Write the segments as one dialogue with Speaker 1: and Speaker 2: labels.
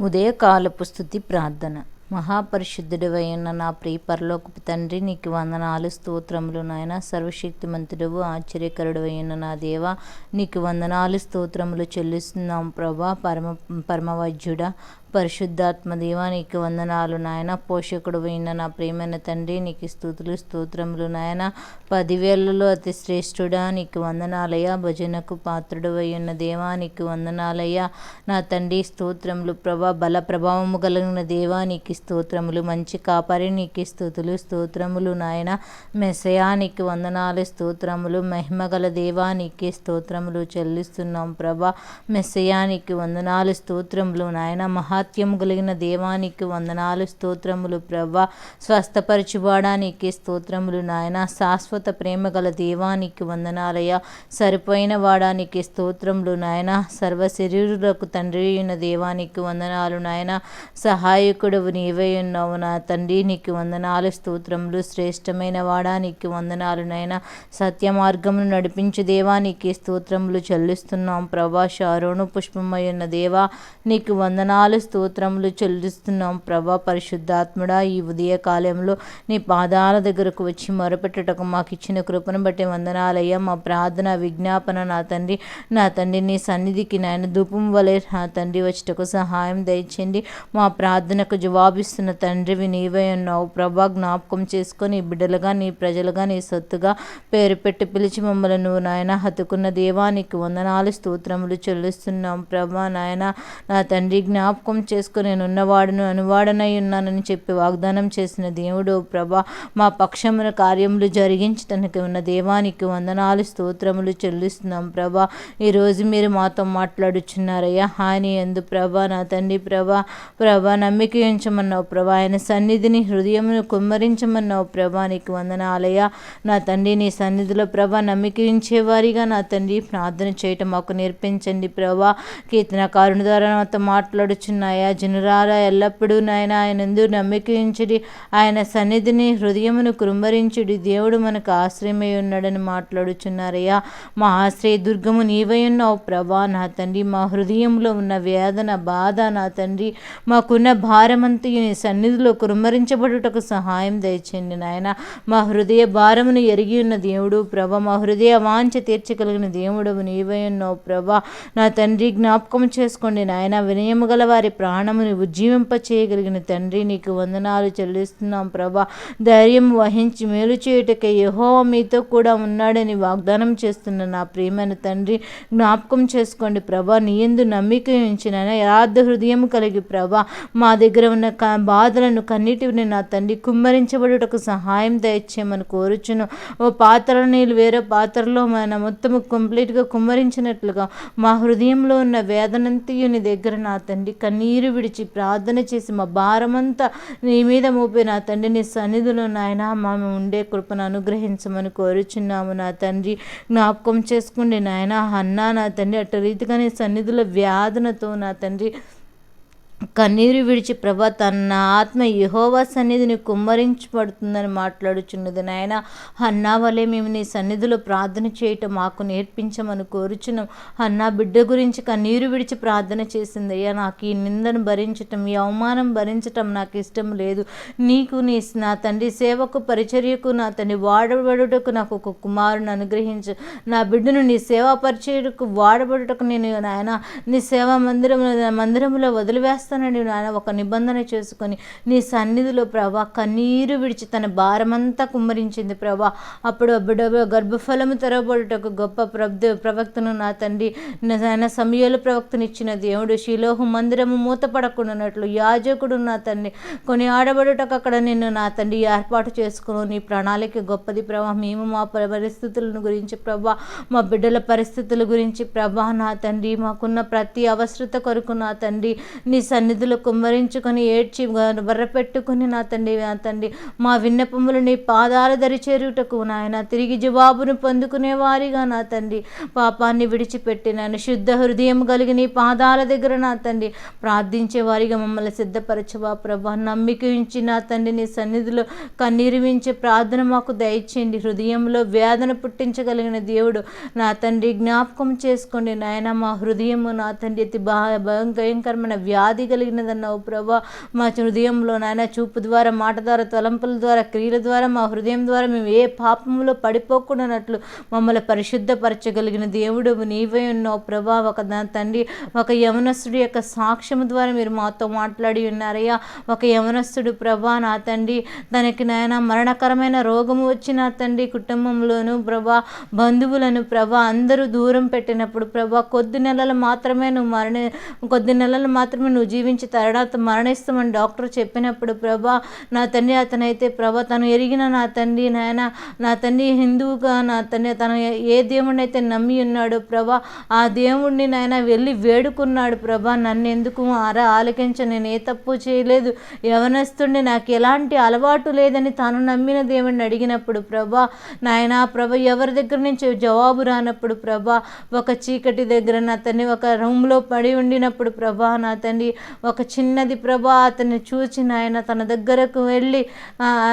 Speaker 1: ఉదయకాలపు స్థుతి ప్రార్థన. మహాపరిశుద్ధుడవైన నా ప్రియ పరలోకపు తండ్రి నీకు వందనాలు స్తోత్రములు నాయన. సర్వశక్తిమంతుడవు ఆశ్చర్యకరుడవైన నా దేవ. నీకు వందనాలు స్తోత్రములు చెల్లిస్తున్నాం ప్రభా. పరమ పరమవైద్యుడా. పరిశుద్ధాత్మ దేవా నీకు వందనాలు నాయన. పోషకుడు అయిన నా ప్రేమైన తండ్రి నీకు స్థుతులు స్తోత్రములు నాయన. పదివేలలో అతి శ్రేష్ఠుడా నీకు వందనాలయ్యా. భజనకు పాత్రుడు ఉన్న దేవా నీకు వందనాలయ్యా. నా తండ్రి స్తోత్రములు ప్రభా బల ప్రభావము కలిగిన దేవా నీకు స్తోత్రములు. మంచి కాపరి నీకు స్థుతులు స్తోత్రములు నాయన. మెసయా నీకు వందనాలు స్తోత్రములు. మహిమగల దేవా నీకే స్తోత్రములు చెల్లిస్తున్నాం ప్రభా. మెస్సయా నీకు వందనాలు స్తోత్రములు నాయన. మహా మహాత్యము కలిగిన దేవానికి వందనాలు స్తోత్రములు. ప్రభా స్వస్థపరచుబాడానికి స్తోత్రములు నాయన. శాశ్వత ప్రేమ గల దేవానికి వందనాలయ సరిపోయిన వాడానికి స్తోత్రములు నాయన. సర్వ శరీరులకు తండ్రి అయిన దేవానికి వందనాలు నాయన. సహాయకుడు నీవై ఉన్నావు నా తండ్రి. నీకు వందనాలు స్తోత్రములు. శ్రేష్టమైన వాడానికి వందనాలు నాయన. సత్య మార్గమును నడిపించు దేవానికి స్తోత్రములు చెల్లిస్తున్నాం. ప్రభా షారోను పుష్పమయ్యున్న దేవా నీకు వందనాలు స్తోత్రములు చెల్లిస్తున్నాం. ప్రభా పరిశుద్ధాత్ముడా ఈ ఉదయ కాలంలో నీ పాదాల దగ్గరకు వచ్చి మొరపెట్టుటకు మాకు ఇచ్చిన కృపను బట్టి వందనాలయ్యా. మా ప్రార్థన విజ్ఞాపన నా తండ్రి నా తండ్రి నీ సన్నిధికి నాయన ధూపం వలె నా తండ్రి వచ్చటకు సహాయం దయచేయండి మా ప్రార్థనకు జవాబిస్తున్న తండ్రివి నీవే ఉన్నావు. ప్రభా జ్ఞాపకం చేసుకొని బిడ్డలుగా నీ ప్రజలుగా నీ సొత్తుగా పేరు పెట్టి పిలిచి మమ్మల్ని నువ్వు నాయన హత్తుకున్న దేవానికి వందనాలు స్తోత్రములు చెల్లిస్తున్నాం. ప్రభా నాయన నా తండ్రి జ్ఞాపకం చేసుకుని నేను ఉన్నవాడును అనువాడనై ఉన్నానని చెప్పి వాగ్దానం చేసిన దేవుడు ప్రభా మా పక్షమున కార్యములు జరిగించడానికి ఉన్న దేవానికి వందనాలు స్తోత్రములు చెల్లిస్తున్నాం ప్రభా. ఈరోజు మీరు మాతో మాట్లాడుచున్నారయ్యా. హాని ఎందు ప్రభా నా తండ్రి ప్రభా ప్రభా నమ్మిక ఉంచమన్నావు ప్రభా. ఆయన సన్నిధిని హృదయమును కుమ్మరించమన్నావు ప్రభా నీకు వందనాలయ్యా. నా తండ్రి నీ సన్నిధిలో ప్రభా నమ్మికించేవారిగా నా తండ్రి ప్రార్థన చేయటం మాకు నేర్పించండి ప్రభా. కీర్తనకారుని ద్వారా నాతో మాట్లాడుచున్నాయా జనురారా ఎల్లప్పుడూ నాయన ఆయన ఎందు నమ్మిక ఆయన సన్నిధిని హృదయమును కృంభరించుడి. దేవుడు మనకు ఆశ్రయమై ఉన్నాడని మాట్లాడుచున్నారయ్యా. మా ఆశ్రయ దుర్గము నీవై ఉన్నావు ప్రభా. నా తండ్రి మా హృదయంలో ఉన్న వేదన బాధ నా తండ్రి. మాకున్న భారమంతయు నీ సన్నిధిలో కురుమరించబడుటకు సహాయం దయచేయండి నాయన. మా హృదయ భారమును ఎరిగి ఉన్న దేవుడు ప్రభ. మా హృదయ వాంఛ తీర్చగలిగిన దేవుడు నీవై ఉన్నావు ప్రభా. నా తండ్రి జ్ఞాపకం చేసుకోండి నాయన. వినయము గల వారి ప్రాణముని ఉజ్జీవింప చేయగలిగిన తండ్రి నీకు వందనాలు చెల్లిస్తున్నాం ప్రభా. ధైర్యం వహించి మేలు చేయుటకై యహో మీతో కూడా ఉన్నాడని వాగ్దానం చేస్తున్న నా ప్రియమైన తండ్రి జ్ఞాపకం చేసుకోండి ప్రభా. నీ ఎందు నమ్మిక ఉంచిన యథార్థ హృదయం కలిగి ప్రభా. మా దగ్గర ఉన్న క బాధలను కన్నిటిని నా తండ్రి కుమ్మరించబడుటకు సహాయం దయచేయమని కోరుచును. ఓ పాత్ర నీళ్ళు వేరే పాత్రలో మన మొత్తము కంప్లీట్గా కుమ్మరించినట్లుగా మా హృదయంలో ఉన్న వేదనంతయు నీ దగ్గర నా తండ్రి కన్నీరు విడిచి ప్రార్థన చేసి మా భారమంతా నీ మీద మోపే నా తండ్రి నీ సన్నిధిలో నాయన మేము ఉండే కృపను అనుగ్రహించమని కోరుచున్నాము నా తండ్రి. జ్ఞాపకం చేసుకుండి నాయన అన్నా నా తండ్రి అట్ట రీతిగా నీ సన్నిధిలో వ్యాధనతో నా తండ్రి కన్నీరు విడిచి ప్రభా తన ఆత్మ యహోవా సన్నిధిని కుమ్మరించబడుతుందని మాట్లాడుచున్నది నాయన. అన్నా వలె మేము నీ సన్నిధిలో ప్రార్థన చేయటం మాకు నేర్పించమని కోరుచున్నాం. అన్నా బిడ్డ గురించి కన్నీరు విడిచి ప్రార్థన చేసింది అయ్యా నాకు ఈ నిందను భరించటం ఈ అవమానం భరించటం నాకు ఇష్టం లేదు. నీకు నీ నా తండ్రి సేవకు పరిచర్యకు నా తండ్రి వాడబడుటకు నాకు ఒక కుమారుని అనుగ్రహించు. నా బిడ్డను నీ సేవా పరిచర్యకు వాడబడుటకు నేను నాయన నీ సేవా మందిరం మందిరంలో వదిలివేస్తానని నాయన. ఒక నిబంధన చేసుకొని నీ సన్నిధిలో ప్రభా కన్నీరు విడిచి తన భారమంతా కుమ్మరించింది ప్రభా. అప్పుడు ఆ బిడ్డ గర్భఫలము తెరవబడుటకు గొప్ప ప్రభ ప్రవక్తను నా తండ్రి ఆయన సమయాలు ప్రవక్తనిచ్చిన దేవుడు శిలోహు మందిరము మూతపడకుండానట్లు యాజకుడు నా తండ్రి. కొన్ని ఆడబడుటకు అక్కడ నిన్ను నా తండ్రి ఏర్పాటు చేసుకుని. నీ ప్రణాళిక గొప్పది ప్రభా. మేము మా పరిస్థితులను గురించి ప్రభా మా బిడ్డల పరిస్థితుల గురించి ప్రభా నా తండ్రి. మాకున్న ప్రతి అవసరత కొరకు నా తండ్రి నీ సన్నిధి సన్నిధిలో కుమ్మరించుకొని ఏడ్చి బర్రపెట్టుకుని నా తండ్రి నా తండ్రి మా విన్నపములు నీ పాదాల దరి చేరుటకు నాయన తిరిగి జవాబును పొందుకునే వారిగా నా తండ్రి. పాపాన్ని విడిచిపెట్టి నన్ను శుద్ధ హృదయం కలిగి నీ పాదాల దగ్గర నా తండ్రి. ప్రార్థించే వారిగా మమ్మల్ని సిద్ధపరచవా ప్రభా. నమ్మిక ఉంచి నా తండ్రి నీ సన్నిధిలో కన్నీరు వించే ప్రార్థన మాకు దయచేయండి. హృదయంలో వేదన పుట్టించగలిగిన దేవుడు నా తండ్రి. జ్ఞాపకం చేసుకోండి నాయన మా హృదయము నా తండ్రి అతి భయంకరమైన వ్యాధి కలిగి కలిగినదన్నావు ప్రభా. మా హృదయంలో నాయన చూపు ద్వారా మాట ద్వారా తలంపుల ద్వారా క్రియల ద్వారా మా హృదయం ద్వారా మేము ఏ పాపంలో పడిపోకుండానట్లు మమ్మల్ని పరిశుద్ధపరచగలిగిన దేవుడు నీవే ఉన్నావు ప్రభా. ఒక దాని తండ్రి ఒక యవనస్తుడి యొక్క సాక్ష్యం ద్వారా మీరు మాతో మాట్లాడి ఉన్నారయ్యా. ఒక యవనస్తుడు ప్రభా నా తండ్రి. తనకి నాయన మరణకరమైన రోగము వచ్చిన తండ్రి కుటుంబంలోను ప్రభా బంధువులను ప్రభా అందరూ దూరం పెట్టినప్పుడు ప్రభా కొద్ది నెలలు మాత్రమే నువ్వు మరణ కొద్ది నెలలు మాత్రమే నువ్వు జీవించ తర్వాత మరణిస్తామని డాక్టర్ చెప్పినప్పుడు ప్రభా నా తండ్రి అతనైతే ప్రభా తను ఎరిగిన నా తండ్రి నాయన నా తండ్రి హిందువుగా నా తండ్రి తను ఏ- దేవుడిని అయితే నమ్మి ఉన్నాడో ప్రభా ఆ దేవుణ్ణి నాయన వెళ్ళి వేడుకున్నాడు ప్రభా నన్ను ఎందుకు ఆరా ఆలకించ నేను ఏ తప్పు చేయలేదు. యవనస్తుండి నాకు ఎలాంటి అలవాటు లేదని తాను నమ్మిన దేవుడిని అడిగినప్పుడు ప్రభా నాయన ప్రభ ఎవరి దగ్గర నుంచి జవాబు రానప్పుడు ప్రభా ఒక చీకటి దగ్గర నా తండ్రి ఒక రూమ్లో పడి ఉండినప్పుడు ప్రభా నా తండ్రి ఒక చిన్నది ప్రభా అతన్ని చూచి నాయన తన దగ్గరకు వెళ్ళి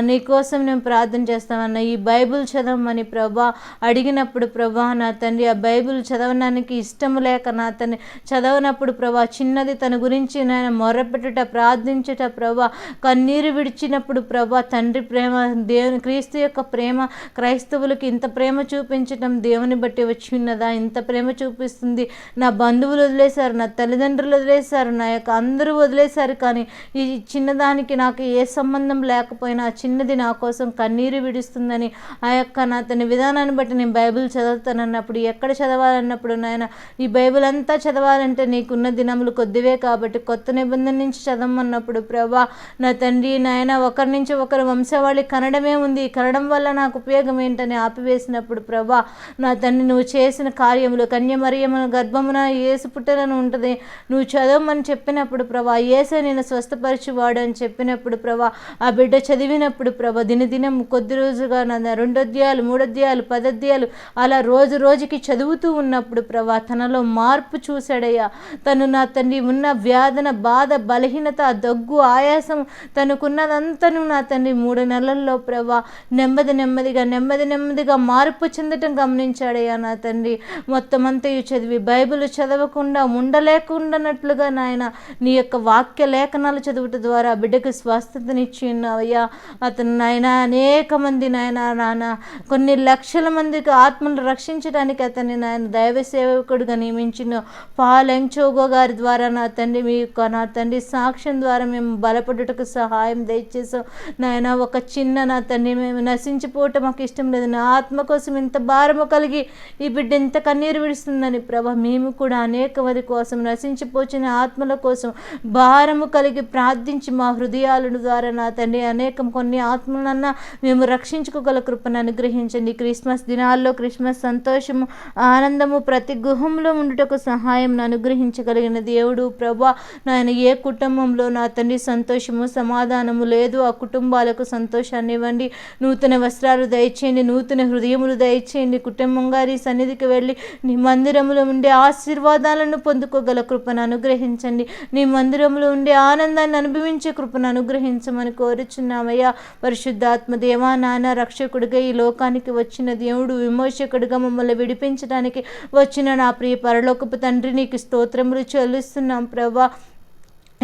Speaker 1: నీకోసం నేను ప్రార్థన చేస్తామన్న ఈ బైబిల్ చదవమని ప్రభా అడిగినప్పుడు ప్రభా నా తండ్రి ఆ బైబిల్ చదవడానికి ఇష్టం లేక నా తండ్రి చదవనప్పుడు ప్రభా చిన్నది తన గురించి నాయన మొరపెట్టుట ప్రార్థించుట ప్రభా కన్నీరు విడిచినప్పుడు ప్రభా తండ్రి ప్రేమ దేవుని క్రీస్తు యొక్క ప్రేమ క్రైస్తవులకు ఇంత ప్రేమ చూపించటం దేవుని బట్టి వచ్చి ఉన్నదా? ఇంత ప్రేమ చూపిస్తుంది. నా బంధువులు వదిలేశారు నా తల్లిదండ్రులు వదిలేశారు నా యొక్క అందరూ వదిలేశారు కానీ ఈ చిన్నదానికి నాకు ఏ సంబంధం లేకపోయినా ఆ చిన్నది నా కోసం కన్నీరు విడుస్తుందని ఆ యొక్క నా తన విధానాన్ని బట్టి నేను బైబిల్ చదువుతానన్నప్పుడు ఎక్కడ చదవాలన్నప్పుడు నాయన ఈ బైబిల్ అంతా చదవాలంటే నీకున్న దినములు కొద్దివే కాబట్టి కొత్త నిబంధన నుంచి చదవమన్నప్పుడు ప్రభా నా తండ్రి నాయన ఒకరి నుంచి ఒకరు వంశవాళి కనడమే ఉంది. ఈ కనడం వల్ల నాకు ఉపయోగం ఏంటని ఆపివేసినప్పుడు ప్రభా నా తండ్రి నువ్వు చేసిన కార్యములు కన్యమరియమున గర్భమున ఏసు పుట్టలను ఉంటుంది నువ్వు చదవమని చెప్పినప్పుడు ప్రభా ఏసే నేను స్వస్థపరచువాడు అని చెప్పినప్పుడు ప్రభా ఆ బిడ్డ చదివినప్పుడు ప్రభా దినదినం కొద్ది రోజుగా నా రెండు అధ్యాయాలు మూడు అధ్యాయాలు అలా రోజు రోజుకి చదువుతూ ఉన్నప్పుడు ప్రభా తనలో మార్పు చూశాడయ్యా. తను నా తండ్రి ఉన్న వ్యాధన బాధ బలహీనత దగ్గు ఆయాసం తనకున్నదంతను నా తండ్రి మూడు నెలల్లో ప్రభా నెమ్మది నెమ్మదిగా నెమ్మది నెమ్మదిగా మార్పు చెందటం గమనించాడయ్యా నా తండ్రి. మొత్తం అంతయు చదివి బైబిల్ చదవకుండా ఉండలేకుండానట్లుగా నాయన నీ యొక్క వాక్య లేఖనాలు చదువుట ద్వారా బిడ్డకు స్వస్థతనిచ్చి ఉన్నావయ్యా అతను నాయన అనేక మంది నాయన నాన్న కొన్ని లక్షల మందికి ఆత్మను రక్షించడానికి అతన్ని నాయన దైవ సేవకుడుగా నియమించిన పాల్ ఎంచోగో గారి ద్వారా నా తండ్రి మీ యొక్క నా తండ్రి సాక్ష్యం ద్వారా మేము బలపడుటకు సహాయం దయచేసాం నాయన ఒక చిన్న నా తండ్రి మేము నశించిపోవటం మాకు ఇష్టం లేదు. నా ఆత్మ కోసం ఇంత భారము కలిగి ఈ బిడ్డ ఇంత కన్నీరు విడుస్తుందని ప్రభా మేము కూడా అనేక మంది కోసం నశించిపోచిన ఆత్మల కోసం భారము కలిగి ప్రార్థించి మా హృదయాలను ద్వారా నా తండ్రి అనేకం కొన్ని ఆత్మలన్నా మేము రక్షించుకోగల కృపను అనుగ్రహించండి. క్రిస్మస్ దినాల్లో క్రిస్మస్ సంతోషము ఆనందము ప్రతి గుహంలో ఉండుటకు సహాయం అనుగ్రహించగలిగిన దేవుడు ప్రభా నాయన ఏ కుటుంబంలో నా తండ్రి సంతోషము సమాధానము లేదు ఆ కుటుంబాలకు సంతోషాన్ని ఇవ్వండి. నూతన వస్త్రాలు దయచేయండి నూతన హృదయములు దయచేయండి. కుటుంబం గారి సన్నిధికి వెళ్ళి నీ మందిరములో ఉండే ఆశీర్వాదాలను పొందుకోగల కృపను అనుగ్రహించండి. నీ మందిరంలో ఉండే ఆనందాన్ని అనుభవించే కృపను అనుగ్రహించమని కోరుచున్నామయ్యా. పరిశుద్ధాత్మ దేవా నాన్న రక్షకుడిగా ఈ లోకానికి వచ్చిన దేవుడు విమోచకుడిగా మమ్మల్ని విడిపించడానికి వచ్చిన నా ప్రియ పరలోకపు తండ్రి నీకు స్తోత్రములు చెల్లిస్తున్నాం ప్రభా.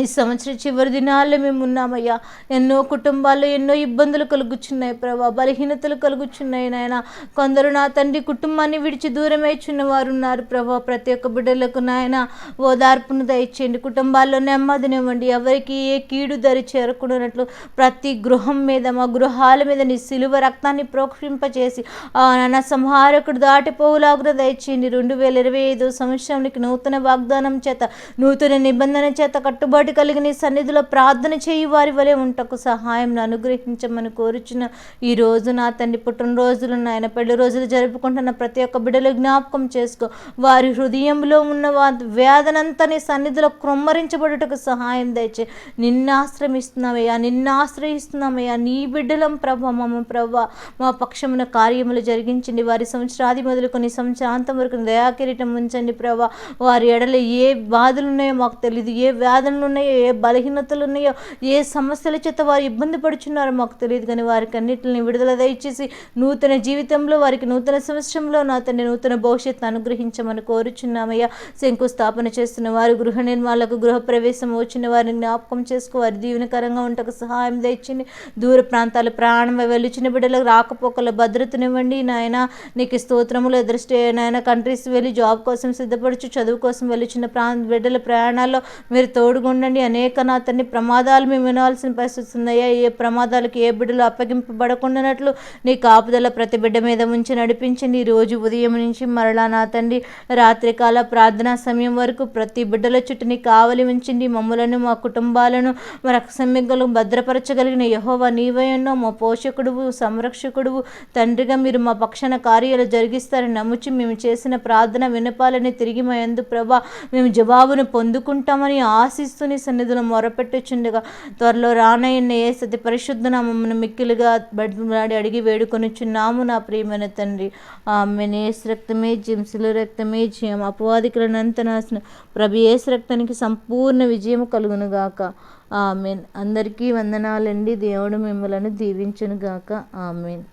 Speaker 1: ఈ సంవత్సరం చివరి దినాల్లో మేము ఉన్నామయ్యా. ఎన్నో కుటుంబాల్లో ఎన్నో ఇబ్బందులు కలుగుచున్నాయి ప్రభా. బలహీనతలు కలుగుచున్నాయి నాయన. కొందరు నా తండ్రి కుటుంబాన్ని విడిచి దూరమైచున్న వారు ఉన్నారు ప్రభా. ప్రతి ఒక్క బిడ్డలకు నాయన ఓదార్పును దయచేయండి. కుటుంబాల్లో నెమ్మదినివ్వండి ఎవరికి ఏ కీడు దరి చేరకూడనట్లు ప్రతి గృహం మీద మా గృహాల మీద నీ సిలువ రక్తాన్ని ప్రోక్షింపచేసి ఆ నా సంహారకుడు దాటిపోవులాగున దయచేయండి. రెండు వేల ఇరవై ఐదు సంవత్సరానికి నూతన వాగ్దానం చేత నూతన నిబంధన చేత కట్టుబడి కలిగి కలిగిన సన్నిధిలో ప్రార్థన చేయి వారి వలె ఉంటకు సహాయం అనుగ్రహించమని కోరుచున్న ఈ రోజు నా తండ్రి పుట్టినరోజులు నాయన పెళ్ళి రోజులు జరుపుకుంటున్న ప్రతి ఒక్క బిడ్డలు జ్ఞాపకం చేసుకో. వారి హృదయంలో ఉన్న వా వేదనంతా నీ సన్నిధిలో క్రొమ్మరించబడుటకు సహాయం దయచే. నిన్న ఆశ్రమిస్తున్నామయ్యా నిన్న ఆశ్రయిస్తున్నామయ్యా. నీ బిడ్డలం ప్రభ మమ్మ ప్రభ. మా పక్షమున కార్యములు జరిగించండి. వారి సంవత్సరాది మొదలుకొని సంవత్సరాంతం వరకు దయాకిరీటం ఉంచండి ప్రభా. వారి ఎడల ఏ బాధలు ఉన్నాయో మాకు తెలియదు ఏ వ్యాధులు ఉన్నాయో ఏ బలహీనతలు ఉన్నాయో ఏ సమస్యల చేత వారు ఇబ్బంది పడుచున్నారో మాకు తెలియదు. కానీ వారికి అన్నిటిని విడుదల దయచేసి నూతన జీవితంలో వారికి నూతన సంవత్సరంలో నా తండ్రి నూతన భవిష్యత్తు అనుగ్రహించమని కోరుచున్నామయ్యా. శంకుస్థాపన చేస్తున్న వారు గృహ నిర్మాణాలకు గృహ ప్రవేశం వచ్చిన వారిని జ్ఞాపకం చేసుకో వారి దీవెనకరంగా ఉంటకు సహాయం తెచ్చింది దూర ప్రాంతాలు ప్రాణం వెలుచిన బిడ్డలకు రాకపోకల భద్రతనివ్వండి. నాయన నీకు స్తోత్రములు దృష్టి నాయన కంట్రీస్ వెళ్ళి జాబ్ కోసం సిద్ధపడుచు చదువు కోసం వెళ్ళిచిన ప్రా బిడ్డల ప్రయాణాల్లో మీరు తోడుగుండండి. అనేక నా తండ్రి ప్రమాదాలు మేము వినాల్సిన పరిస్థితి ఉన్నాయా ఏ ప్రమాదాలకు ఏ బిడ్డలు అప్పగింపబడకుండానట్లు నీ కాపుదల ప్రతి బిడ్డ మీద ఉంచి నడిపించండి. రోజు ఉదయం నుంచి మరలా నా తండ్రి రాత్రికాల ప్రార్థనా సమయం వరకు ప్రతి బిడ్డల చుట్టూ నీ కావలి ఉంచండి. మమ్మలను మా కుటుంబాలను మా రక్షమిగ్గలు భద్రపరచగలిగిన యహోవా నీవయన్నో మా పోషకుడువు సంరక్షకుడువు. తండ్రిగా మీరు మా పక్షాన కార్యాలు జరిగిస్తారని నమ్ముచి మేము చేసిన ప్రార్థన వినపాలని తిరిగి మా యందు ప్రభా మేము జవాబును పొందుకుంటామని ఆశిస్తుని నీ సన్నిధిలో మొరపెట్టుచుండగా త్వరలో రానయ్యన్న ఏ సతి పరిశుద్ధ నామమును మిక్కిలుగా బడి అడిగి వేడుకొనిచున్నాము నా ప్రియమైన తండ్రి. ఆమె ఏసు రక్తమే శిలు రక్తమే జయం అపవాదికులనంత నాశనం. ప్రభు ఏసు రక్తానికి సంపూర్ణ విజయం కలుగును గాక ఆమెన్. అందరికీ వందనాలండి. దేవుడు మిమ్మలను దీవించును గాక ఆమెన్.